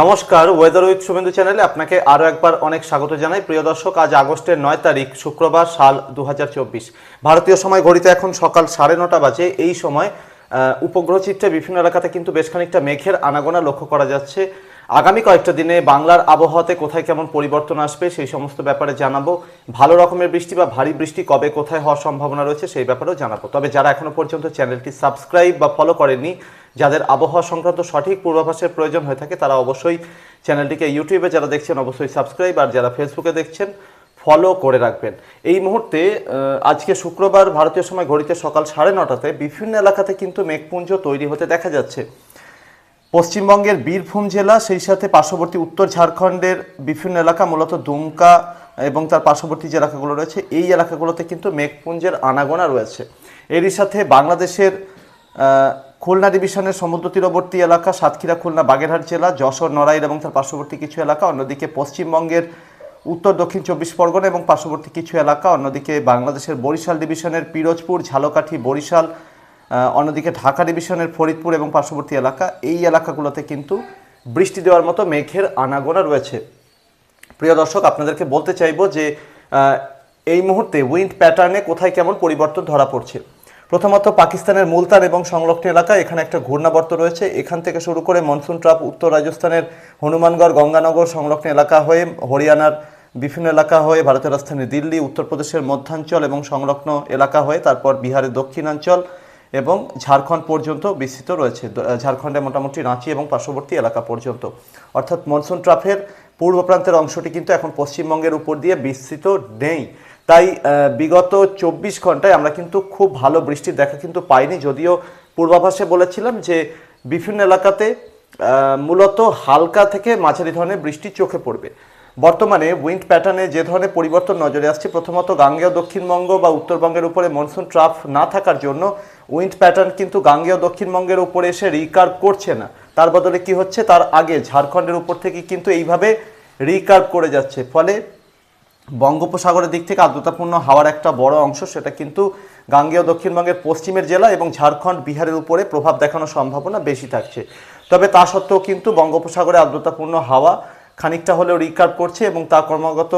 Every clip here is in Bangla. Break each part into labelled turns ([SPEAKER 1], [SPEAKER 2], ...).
[SPEAKER 1] নমস্কার ওয়েদার উইথ শুভেন্দু চ্যানেলে আপনাকে আরও একবার অনেক স্বাগত জানাই। প্রিয় দর্শক, আজ আগস্টের নয় তারিখ, শুক্রবার সাল দু হাজার চব্বিশ। ভারতীয় সময় ঘড়িতে এখন সকাল সাড়ে নটা বাজে। এই সময় উপগ্রহ চিত্রে বিভিন্ন এলাকাতে কিন্তু বেশ খানিকটা মেঘের আনাগোনা লক্ষ্য করা যাচ্ছে। আগামী কয়েকটা দিনে বাংলার আবহাওয়াতে কোথায় কেমন পরিবর্তন আসবে সেই সমস্ত ব্যাপারে জানাব। ভালো রকমের বৃষ্টি বা ভারী বৃষ্টি কবে কোথায় হওয়ার সম্ভাবনা রয়েছে সেই ব্যাপারেও জানাব। তবে যারা এখনও পর্যন্ত চ্যানেলটি সাবস্ক্রাইব বা ফলো করেননি, যাদের আবহাওয়া সংক্রান্ত সঠিক পূর্বাভাসের প্রয়োজন হয়ে থাকে, তারা অবশ্যই চ্যানেলটিকে ইউটিউবে যারা দেখছেন, অবশ্যই সাবস্ক্রাইব আর যারা ফেসবুকে দেখছেন ফলো করে রাখবেন। এই মুহূর্তে আজকে শুক্রবার ভারতীয় সময় ঘড়িতে সকাল সাড়ে নটাতে বিভিন্ন এলাকাতে কিন্তু মেঘপুঞ্জ তৈরি হতে দেখা যাচ্ছে। পশ্চিমবঙ্গের বীরভূম জেলা, সেই সাথে পার্শ্ববর্তী উত্তর ঝাড়খণ্ডের বিভিন্ন এলাকা, মূলত দুমকা এবং তার পার্শ্ববর্তী যে এলাকাগুলো রয়েছে, এই এলাকাগুলোতে কিন্তু মেঘপুঞ্জের আনাগোনা রয়েছে। এরই সাথে বাংলাদেশের খুলনা ডিভিশনের সমুদ্র তীরবর্তী এলাকা, সাতক্ষীরা, খুলনা, বাগেরহাট জেলা, যশোর, নড়াইল এবং তার পার্শ্ববর্তী কিছু এলাকা, অন্যদিকে পশ্চিমবঙ্গের উত্তর, দক্ষিণ চব্বিশ পরগনা এবং পার্শ্ববর্তী কিছু এলাকা, অন্যদিকে বাংলাদেশের বরিশাল ডিভিশনের পিরোজপুর, ঝালকাঠি, বরিশাল অন্যদিকে ঢাকা ডিভিশনের ফরিদপুর এবং পার্শ্ববর্তী এলাকা, এই এলাকাগুলোতে কিন্তু বৃষ্টি দেওয়ার মতো মেঘের আনাগোনা রয়েছে। প্রিয় দর্শক, আপনাদেরকে বলতে চাইব যে এই মুহূর্তে উইন্ড প্যাটার্নে কোথায় কেমন পরিবর্তন ধরা পড়ছে? প্রথমত পাকিস্তানের মুলতান এবং সংলগ্ন এলাকা এখানে একটা ঘূর্ণাবর্ত রয়েছে। এখান থেকে শুরু করে মনসুন ট্রাপ, উত্তর রাজস্থানের হনুমানগড়, গঙ্গানগর সংলগ্ন এলাকা হয়ে হরিয়ানার বিভিন্ন এলাকা হয়ে ভারতের রাজধানী দিল্লি, উত্তরপ্রদেশের মধ্যাঞ্চল এবং সংলগ্ন এলাকা হয়ে তারপর বিহারের দক্ষিণাঞ্চল এবং ঝাড়খণ্ড পর্যন্ত বিস্তৃত রয়েছে। ঝাড়খণ্ডে মোটামুটি রাঁচি এবং পার্শ্ববর্তী এলাকা পর্যন্ত। অর্থাৎ মনসুন ট্রাফের পূর্ব প্রান্তের অংশটি কিন্তু এখন পশ্চিমবঙ্গের উপর দিয়ে বিস্তৃত নেই। তাই বিগত চব্বিশ ঘন্টায় আমরা কিন্তু খুব ভালো বৃষ্টির দেখা কিন্তু পাইনি। যদিও পূর্বাভাসে বলেছিলাম যে বিভিন্ন এলাকাতে মূলত হালকা থেকে মাঝারি ধরনের বৃষ্টি চোখে পড়বে। বর্তমানে উইন্ড প্যাটার্নে যে ধরনের পরিবর্তন নজরে আসছে, প্রথমত গাঙ্গেয় দক্ষিণবঙ্গ বা উত্তরবঙ্গের উপরে মনসুন ট্রাফ না থাকার জন্য উইন্ড প্যাটার্ন কিন্তু গাঙ্গেয় দক্ষিণবঙ্গের উপরে এসে রিকার্ভ করছে না। তার বদলে কি হচ্ছে? তার আগে ঝাড়খণ্ডের উপর থেকে কিন্তু এইভাবে রিকার্ভ করে যাচ্ছে। ফলে বঙ্গোপসাগরের দিক থেকে আর্দ্রতাপূর্ণ হাওয়ার একটা বড় অংশ সেটা কিন্তু গাঙ্গেয় দক্ষিণবঙ্গের পশ্চিমের জেলা এবং ঝাড়খণ্ড, বিহারের উপরে প্রভাব দেখানোর সম্ভাবনা বেশি থাকছে। তবে তা সত্ত্বেও কিন্তু বঙ্গোপসাগরে আর্দ্রতাপূর্ণ হাওয়া খানিকটা হলেও রিকার্ভ করছে এবং তা ক্রমাগত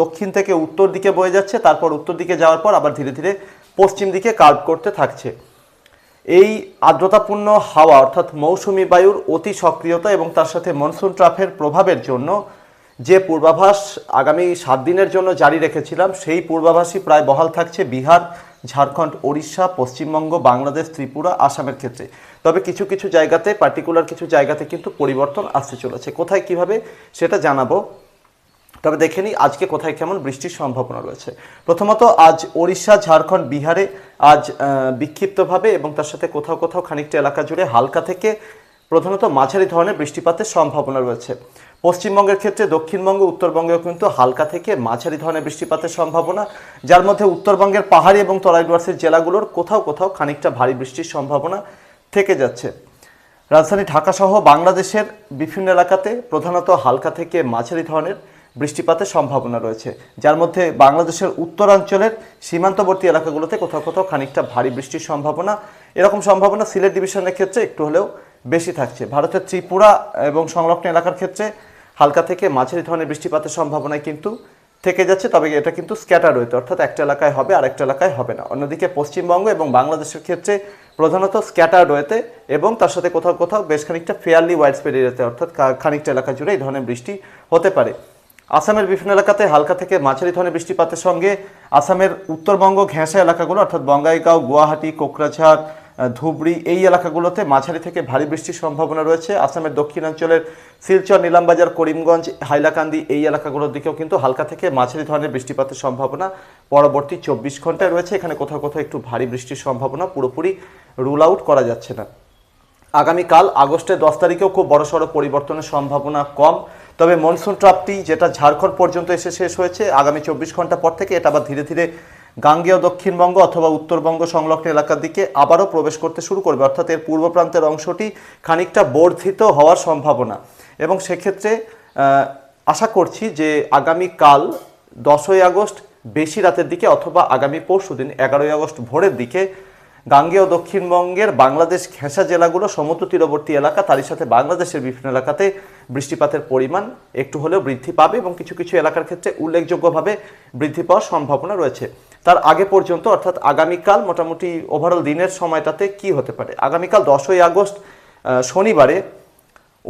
[SPEAKER 1] দক্ষিণ থেকে উত্তর দিকে বয়ে যাচ্ছে। তারপর উত্তর দিকে যাওয়ার পর আবার ধীরে ধীরে পশ্চিম দিকে কার্ভ করতে থাকছে। এই আর্দ্রতাপূর্ণ হাওয়া, অর্থাৎ মৌসুমি বায়ুর অতি সক্রিয়তা এবং তার সাথে মনসুন ট্রাফের প্রভাবের জন্য যে পূর্বাভাস আগামী সাত দিনের জন্য জারি রেখেছিলাম, সেই পূর্বাভাসই প্রায় বহাল থাকছে বিহার, ঝাড়খণ্ড, ওড়িশা, পশ্চিমবঙ্গ, বাংলাদেশ, ত্রিপুরা, আসামের ক্ষেত্রে। তবে কিছু কিছু জায়গাতে, পার্টিকুলার কিছু জায়গাতে কিন্তু পরিবর্তন আসতে চলেছে। কোথায় কীভাবে, সেটা জানাব। তবে দেখে নিই আজকে কোথায় কেমন বৃষ্টির সম্ভাবনা রয়েছে। প্রথমত, আজ ওড়িশা, ঝাড়খণ্ড, বিহারে আজ বিক্ষিপ্তভাবে এবং তার সাথে কোথাও কোথাও খানিকটা এলাকা জুড়ে হালকা থেকে প্রধানত মাঝারি ধরনের বৃষ্টিপাতের সম্ভাবনা রয়েছে। পশ্চিমবঙ্গের ক্ষেত্রে দক্ষিণবঙ্গ, উত্তরবঙ্গেও কিন্তু হালকা থেকে মাঝারি ধরনের বৃষ্টিপাতের সম্ভাবনা, যার মধ্যে উত্তরবঙ্গের পাহাড়ি এবং তরাই ডুয়ার্সের জেলাগুলোর কোথাও কোথাও খানিকটা ভারী বৃষ্টির সম্ভাবনা থেকে যাচ্ছে। রাজধানী ঢাকা সহ বাংলাদেশের বিভিন্ন এলাকাতে প্রধানত হালকা থেকে মাঝারি ধরনের বৃষ্টিপাতের সম্ভাবনা রয়েছে। যার মধ্যে বাংলাদেশের উত্তরাঞ্চলের সীমান্তবর্তী এলাকাগুলোতে কোথাও কোথাও খানিকটা ভারী বৃষ্টির সম্ভাবনা। এরকম সম্ভাবনা সিলেট ডিভিশনের ক্ষেত্রে একটু হলেও বেশি থাকছে। ভারতের ত্রিপুরা এবং সংলগ্ন এলাকার ক্ষেত্রে হালকা থেকে মাঝারি ধরনের বৃষ্টিপাতের সম্ভাবনায় কিন্তু থেকে যাচ্ছে, তবে এটা কিন্তু স্ক্যাটার রয়েছে অর্থাৎ একটা এলাকায় হবে আর একটা এলাকায় হবে না। অন্যদিকে পশ্চিমবঙ্গ এবং বাংলাদেশের ক্ষেত্রে প্রধানত স্ক্যাটার রয়েছে এবং তার সাথে কোথাও কোথাও বেশ খানিকটা ফেয়ারলি ওয়াইড স্প্রেড এরিয়াতে অর্থাৎ খানিকটা এলাকা জুড়ে এই ধরনের বৃষ্টি হতে পারে। আসামের বিভিন্ন এলাকাতে হালকা থেকে মাঝারি ধরনের বৃষ্টিপাতের সঙ্গে আসামের উত্তরবঙ্গ ঘেঁষা এলাকাগুলো, অর্থাৎ বঙ্গাইগাঁও, গুয়াহাটি, কোকরাঝাড় ধুবড়ি এই এলাকাগুলোতে মাঝারি থেকে ভারী বৃষ্টির সম্ভাবনা রয়েছে। আসামের দক্ষিণাঞ্চলের শিলচর, নীলামবাজার, করিমগঞ্জ, হাইলাকান্দি এই এলাকাগুলোর দিকেও কিন্তু হালকা থেকে মাঝারি ধরনের বৃষ্টিপাতের সম্ভাবনা পরবর্তী চব্বিশ ঘন্টায় রয়েছে। এখানে কোথাও কোথাও একটু ভারী বৃষ্টির সম্ভাবনা পুরোপুরি রুল আউট করা যাচ্ছে না। আগামীকাল আগস্টের দশ তারিখেও খুব বড়সড় পরিবর্তনের সম্ভাবনা কম। তবে মনসুন ট্রাপটি যেটা ঝাড়খণ্ড পর্যন্ত এসে শেষ হয়েছে, আগামী চব্বিশ ঘণ্টা পর থেকে এটা আবার ধীরে ধীরে গাঙ্গেয় দক্ষিণবঙ্গ অথবা উত্তরবঙ্গ সংলগ্ন এলাকার দিকে আবারও প্রবেশ করতে শুরু করবে। অর্থাৎ এর পূর্ব প্রান্তের অংশটি খানিকটা বর্ধিত হওয়ার সম্ভাবনা। এবং সেক্ষেত্রে আশা করছি যে আগামীকাল দশই আগস্ট বেশি রাতের দিকে অথবা আগামী পরশু দিন এগারোই আগস্ট ভোরের দিকে গাঙ্গেয় দক্ষিণবঙ্গের বাংলাদেশ ঘেঁষা জেলাগুলো সমুদ্র তীরবর্তী এলাকা, তারই সাথে বাংলাদেশের বিভিন্ন এলাকাতে বৃষ্টিপাতের পরিমাণ একটু হলেও বৃদ্ধি পাবে এবং কিছু কিছু এলাকার ক্ষেত্রে উল্লেখযোগ্যভাবে বৃদ্ধি পাওয়ার সম্ভাবনা রয়েছে। তার আগে পর্যন্ত, অর্থাৎ আগামীকাল মোটামুটি ওভারঅল দিনের সময়টাতে কি হতে পারে? আগামীকাল দশই আগস্ট শনিবারে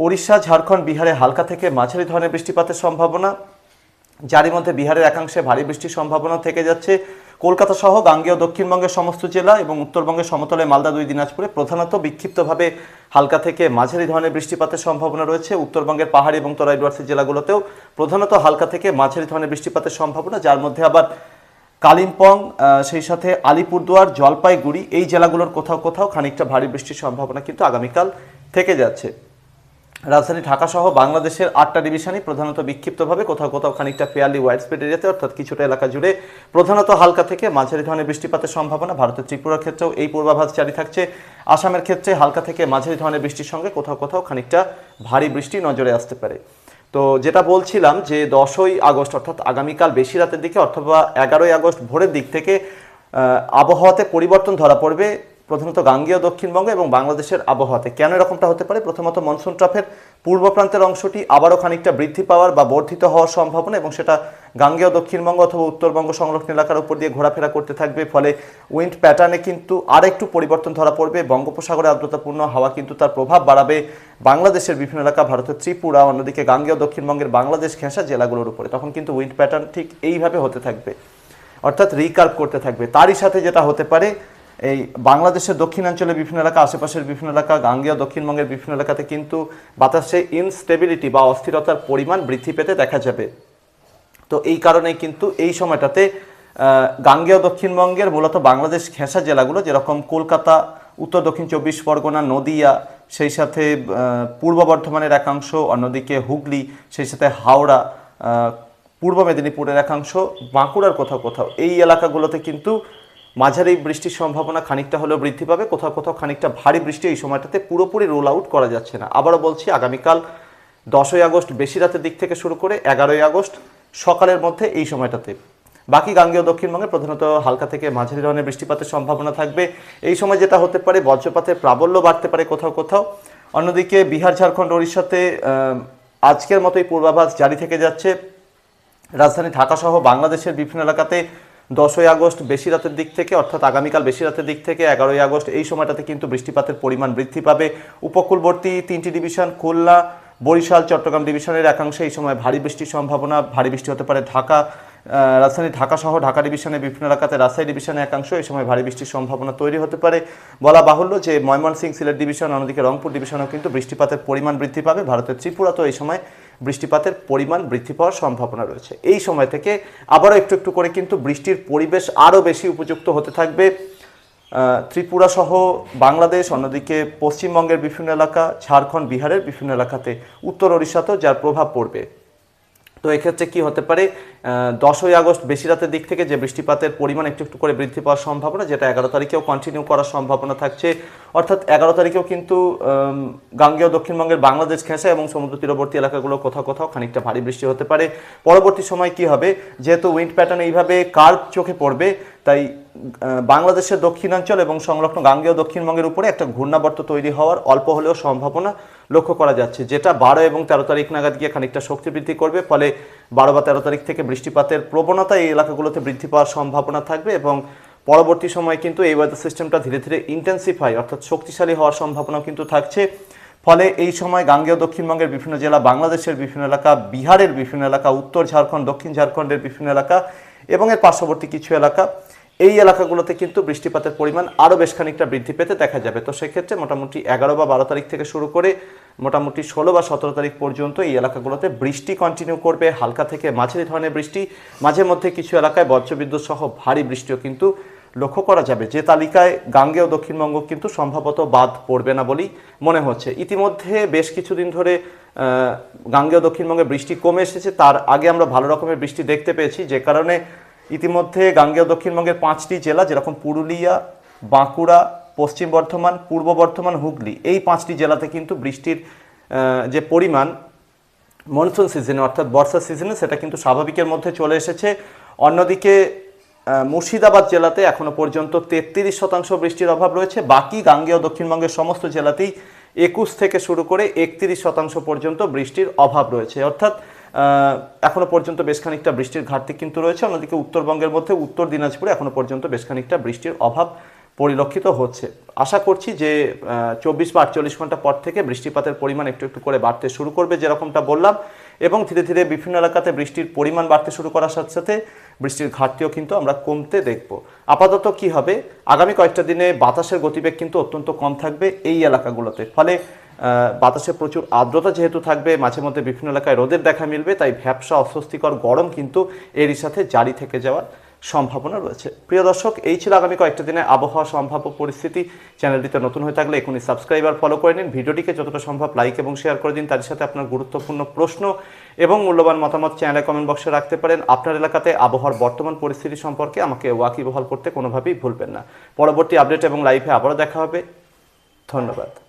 [SPEAKER 1] ওড়িশা, ঝাড়খণ্ড, বিহারে হালকা থেকে মাঝারি ধরনের বৃষ্টিপাতের সম্ভাবনা। যারই মধ্যে বিহারের একাংশে ভারী বৃষ্টির সম্ভাবনা থেকে যাচ্ছে। কলকাতা সহ গাঙ্গেয় দক্ষিণবঙ্গের সমস্ত জেলা এবং উত্তরবঙ্গের সমতলে মালদা দুই, দিনাজপুরে প্রধানত বিক্ষিপ্তভাবে হালকা থেকে মাঝারি ধরনের বৃষ্টিপাতের সম্ভাবনা রয়েছে। উত্তরবঙ্গের পাহাড়ি এবং তরাই ডুয়ার্সি জেলাগুলোতেও প্রধানত হালকা থেকে মাঝারি ধরনের বৃষ্টিপাতের সম্ভাবনা, যার মধ্যে আবার কালিম্পং সেই সাথে আলিপুরদুয়ার, জলপাইগুড়ি এই জেলাগুলোর কোথাও কোথাও খানিকটা ভারী বৃষ্টির সম্ভাবনা কিন্তু আগামীকাল থেকে যাচ্ছে। রাজধানী ঢাকা সহ বাংলাদেশের আটটা ডিভিশনই প্রধানত বিক্ষিপ্তভাবে কোথাও কোথাও খানিকটা ফেয়ারলি ওয়াইড স্প্রেড এরিয়াতে, অর্থাৎ কিছুটা এলাকা জুড়ে প্রধানত হালকা থেকে মাঝারি ধরনের বৃষ্টিপাতের সম্ভাবনা। ভারতের ত্রিপুরার ক্ষেত্রেও এই পূর্বাভাস জারি থাকছে। আসামের ক্ষেত্রে হালকা থেকে মাঝারি ধরনের বৃষ্টির সঙ্গে কোথাও কোথাও খানিকটা ভারী বৃষ্টি নজরে আসতে পারে। তো যেটা বলছিলাম যে দশই আগস্ট, অর্থাৎ আগামীকাল বেশি রাতের দিকে অথবা এগারোই আগস্ট ভোরের দিক থেকে আবহাওয়াতে পরিবর্তন ধরা পড়বে। প্রধানত গাঙ্গেয় দক্ষিণবঙ্গ এবং বাংলাদেশের আবহাওয়াতে। কেন এরকমটা হতে পারে? প্রথমত মনসুন ট্রাফের পূর্ব প্রান্তের অংশটি আবারও খানিকটা বৃদ্ধি পাওয়ার বা বর্ধিত হওয়ার সম্ভাবনা এবং সেটা গাঙ্গেয় দক্ষিণবঙ্গ অথবা উত্তরবঙ্গ সংলগ্ন এলাকার উপর দিয়ে ঘোরাফেরা করতে থাকবে। ফলে উইন্ড প্যাটার্নে কিন্তু আর একটু পরিবর্তন ধরা পড়বে। বঙ্গোপসাগরে আর্দ্রতাপূর্ণ হাওয়া কিন্তু তার প্রভাব বাড়াবে বাংলাদেশের বিভিন্ন এলাকা, ভারতের ত্রিপুরা, অন্যদিকে গাঙ্গেয় দক্ষিণবঙ্গের বাংলাদেশ ঘেঁষা জেলাগুলোর উপরে। তখন কিন্তু উইন্ড প্যাটার্ন ঠিক এইভাবে হতে থাকবে, অর্থাৎ রিকার্ভ করতে থাকবে। তারই সাথে যেটা হতে পারে এই বাংলাদেশের দক্ষিণাঞ্চলের বিভিন্ন এলাকা, আশেপাশের বিভিন্ন এলাকা, গাঙ্গেয় দক্ষিণবঙ্গের বিভিন্ন এলাকাতে কিন্তু বাতাসে ইনস্টেবিলিটি বা অস্থিরতার পরিমাণ বৃদ্ধি পেতে দেখা যাবে। তো এই কারণেই কিন্তু এই সময়টাতে গাঙ্গেয় দক্ষিণবঙ্গের মূলত বাংলাদেশ ঘেঁষা জেলাগুলো, যেরকম কলকাতা, উত্তর দক্ষিণ চব্বিশ পরগনা, নদিয়া, সেই সাথে পূর্ব বর্ধমানের একাংশ, অন্যদিকে হুগলি, সেই সাথে হাওড়া পূর্ব মেদিনীপুরের একাংশ, বাঁকুড়ার কোথাও কোথাও। এই এলাকাগুলোতে কিন্তু মাঝারি বৃষ্টির সম্ভাবনা খানিকটা হলেও বৃদ্ধি পাবে। কোথাও কোথাও খানিকটা ভারী বৃষ্টি এই সময়টাতে পুরোপুরি রোল আউট করা যাচ্ছে না। আবারও বলছি, আগামীকাল দশই আগস্ট বেশি রাতের দিক থেকে শুরু করে এগারোই আগস্ট সকালের মধ্যে এই সময়টাতে। বাকি গাঙ্গেয় দক্ষিণবঙ্গে প্রধানত হালকা থেকে মাঝারি ধরনের বৃষ্টিপাতের সম্ভাবনা থাকবে। এই সময় যেটা হতে পারে, বজ্রপাতের প্রাবল্য বাড়তে পারে কোথাও কোথাও। অন্যদিকে বিহার, ঝাড়খণ্ড, ওড়িশাতে আজকের মতোই পূর্বাভাস জারি থেকে যাচ্ছে। রাজধানী ঢাকা সহ বাংলাদেশের বিভিন্ন এলাকাতে দশই আগস্ট বেশি রাতের দিক থেকে, অর্থাৎ আগামীকাল বেশি রাতের দিক থেকে, এগারোই আগস্ট এই সময়টাতে কিন্তু বৃষ্টিপাতের পরিমাণ বৃদ্ধি পাবে। উপকূলবর্তী তিনটি ডিভিশন, খুলনা, বরিশাল, চট্টগ্রাম ডিভিশনের একাংশে এই সময় ভারী বৃষ্টির সম্ভাবনা। ভারী বৃষ্টি হতে পারে ঢাকা রাজধানী ঢাকা সহ ঢাকা ডিভিশনের বিভিন্ন এলাকাতে রাজশাহী ডিভিশনের একাংশ এই সময় ভারী বৃষ্টির সম্ভাবনা তৈরি হতে পারে। বলা বাহুল্য যে ময়মনসিংহ সিলেট ডিভিশন, অন্যদিকে রংপুর ডিভিশনেও কিন্তু বৃষ্টিপাতের পরিমাণ বৃদ্ধি পাবে। ভারতের ত্রিপুরাতেও এই সময় বৃষ্টিপাতের পরিমাণ বৃদ্ধি পাওয়ার সম্ভাবনা রয়েছে। এই সময় থেকে আবারও একটু একটু করে কিন্তু বৃষ্টির পরিবেশ আরও বেশি উপযুক্ত হতে থাকবে। ত্রিপুরা সহ বাংলাদেশ, অন্যদিকে পশ্চিমবঙ্গের বিভিন্ন এলাকা, ঝাড়খণ্ড, বিহারের বিভিন্ন এলাকাতে, উত্তর ওড়িশাতেও যার প্রভাব পড়বে। তো এক্ষেত্রে কি হতে পারে? দশই আগস্ট বেশি রাতের দিক থেকে যে বৃষ্টিপাতের পরিমাণ একটু একটু করে বৃদ্ধি পাওয়ার সম্ভাবনা, যেটা এগারো তারিখেও কন্টিনিউ করার সম্ভাবনা থাকছে। অর্থাৎ এগারো তারিখেও কিন্তু গাঙ্গেয় দক্ষিণবঙ্গের বাংলাদেশ ঘেঁষা এবং সমুদ্র তীরবর্তী এলাকাগুলো কোথাও কোথাও খানিকটা ভারী বৃষ্টি হতে পারে। পরবর্তী সময় কি হবে? যেহেতু উইন্ড প্যাটার্ন এইভাবে কার্ভ চোখে পড়বে, তাই বাংলাদেশের দক্ষিণাঞ্চল এবং সংলগ্ন গাঙ্গেয় দক্ষিণবঙ্গের উপরে একটা ঘূর্ণাবর্ত তৈরি হওয়ার অল্প হলেও সম্ভাবনা। লক্ষ্য করা যাচ্ছে। যেটা বারো এবং তেরো তারিখ নাগাদ গিয়ে খানিকটা শক্তি বৃদ্ধি করবে, ফলে বারো বা তেরো তারিখ থেকে বৃষ্টিপাতের প্রবণতা এই এলাকাগুলোতে বৃদ্ধি পাওয়ার সম্ভাবনা থাকবে এবং পরবর্তী সময় কিন্তু এই ওয়েদার সিস্টেমটা ধীরে ধীরে ইন্টেন্সিফাই অর্থাৎ শক্তিশালী হওয়ার সম্ভাবনাও কিন্তু থাকছে। ফলে এই সময় গাঙ্গেয় দক্ষিণবঙ্গের বিভিন্ন জেলা, বাংলাদেশের বিভিন্ন এলাকা, বিহারের বিভিন্ন এলাকা, উত্তর ঝাড়খণ্ড, দক্ষিণ ঝাড়খণ্ডের বিভিন্ন এলাকা এবং এর পার্শ্ববর্তী কিছু এলাকা। এই এলাকাগুলোতে কিন্তু বৃষ্টিপাতের পরিমাণ আরও বেশ খানিকটা বৃদ্ধি পেতে দেখা যাবে। তো সেক্ষেত্রে মোটামুটি এগারো বা বারো তারিখ থেকে শুরু করে মোটামুটি ষোলো বা সতেরো তারিখ পর্যন্ত এই এলাকাগুলোতে বৃষ্টি কন্টিনিউ করবে। হালকা থেকে মাঝারি ধরনের বৃষ্টি, মাঝে মধ্যে কিছু এলাকায় বজ্রবিদ্যুৎ সহ ভারী বৃষ্টিও কিন্তু লক্ষ্য করা যাবে। যে তালিকায় গাঙ্গেয় দক্ষিণবঙ্গ কিন্তু সম্ভবত বাদ পড়বে না বলেই মনে হচ্ছে। ইতিমধ্যে বেশ কিছুদিন ধরে গাঙ্গেয় দক্ষিণবঙ্গে বৃষ্টি কমে এসেছে। তার আগে আমরা ভালো রকমের বৃষ্টি দেখতে পেয়েছি। যে কারণে ইতিমধ্যে গাঙ্গেয় দক্ষিণবঙ্গের পাঁচটি জেলা, যেরকম পুরুলিয়া, বাঁকুড়া, পশ্চিম বর্ধমান, পূর্ব বর্ধমান, হুগলি, এই পাঁচটি জেলাতে কিন্তু বৃষ্টির যে পরিমাণ মনসুন সিজনে, অর্থাৎ বর্ষা সিজনে, সেটা কিন্তু স্বাভাবিকের মধ্যে চলে এসেছে। অন্যদিকে মুর্শিদাবাদ জেলাতে এখনও পর্যন্ত তেত্রিশ শতাংশ বৃষ্টির অভাব রয়েছে। বাকি গাঙ্গেয় দক্ষিণবঙ্গের সমস্ত জেলাতেই একুশ থেকে শুরু করে একত্রিশ শতাংশ পর্যন্ত বৃষ্টির অভাব রয়েছে। অর্থাৎ আহ, এখনও পর্যন্ত বেশ খানিকটা বৃষ্টির ঘাটতি কিন্তু রয়েছে। অন্যদিকে উত্তরবঙ্গের মধ্যে উত্তর দিনাজপুরে এখনও পর্যন্ত বেশ খানিকটা বৃষ্টির অভাব পরিলক্ষিত হচ্ছে। আশা করছি যে চব্বিশ বা আটচল্লিশ ঘণ্টা পর থেকে বৃষ্টিপাতের পরিমাণ একটু একটু করে বাড়তে শুরু করবে যেরকমটা বললাম এবং ধীরে ধীরে বিভিন্ন এলাকাতে বৃষ্টির পরিমাণ বাড়তে শুরু করার সাথে সাথে বৃষ্টির ঘাটতিও কিন্তু আমরা কমতে দেখব। আপাতত কি হবে? আগামী কয়েকটা দিনে বাতাসের গতিবেগ কিন্তু অত্যন্ত কম থাকবে এই এলাকাগুলোতে। ফলে বাতাসে প্রচুর আর্দ্রতা যেহেতু থাকবে, মাঝে মধ্যে বিভিন্ন এলাকায় রোদের দেখা মিলবে, তাই ভ্যাবসা, অস্বস্তিকর গরম কিন্তু এরই সাথে জারি থেকে যাওয়ার সম্ভাবনা রয়েছে। প্রিয় দর্শক, এই ছিল আগামী কয়েকটা দিনে আবহাওয়া সম্ভাব্য পরিস্থিতি। চ্যানেলটিতে নতুন হয়ে থাকলে এখনই সাবস্ক্রাইবার ফলো করে নিন। ভিডিওটিকে যতটা সম্ভব লাইক এবং শেয়ার করে দিন, তার সাথে আপনার গুরুত্বপূর্ণ প্রশ্ন এবং মূল্যবান মতামত চ্যানেলে কমেন্ট বক্সে রাখতে পারেন। আপনার এলাকাতে আবহাওয়ার বর্তমান পরিস্থিতি সম্পর্কে আমাকে ওয়াকিবহাল করতে কোনোভাবেই ভুলবেন না। পরবর্তী আপডেট এবং লাইভে আবারও দেখা হবে। ধন্যবাদ।